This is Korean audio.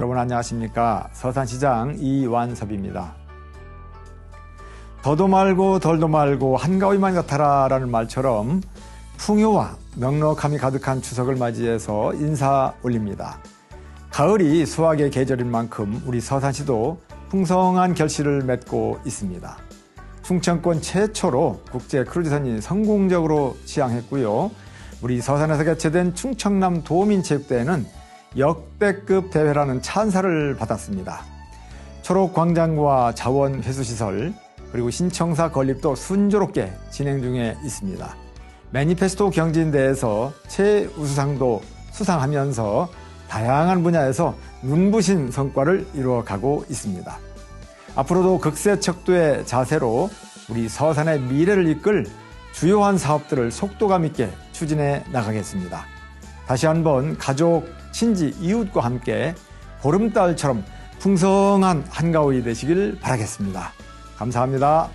여러분 안녕하십니까. 서산시장 이완섭입니다. 더도 말고 덜도 말고 한가위만 같아라 라는 말처럼 풍요와 명록함이 가득한 추석을 맞이해서 인사 올립니다. 가을이 수확의 계절인 만큼 우리 서산시도 풍성한 결실을 맺고 있습니다. 충청권 최초로 국제 크루즈선이 성공적으로 시항했고요. 우리 서산에서 개최된 충청남 도민체육대회는 역대급 대회라는 찬사를 받았습니다. 초록광장과 자원회수시설, 그리고 신청사 건립도 순조롭게 진행 중에 있습니다. 매니페스토 경진대에서 최우수상도 수상하면서 다양한 분야에서 눈부신 성과를 이루어가고 있습니다. 앞으로도 극세 척도의 자세로 우리 서산의 미래를 이끌 주요한 사업들을 속도감 있게 추진해 나가겠습니다. 다시 한번 가족, 친지, 이웃과 함께 보름달처럼 풍성한 한가위 되시길 바라겠습니다. 감사합니다.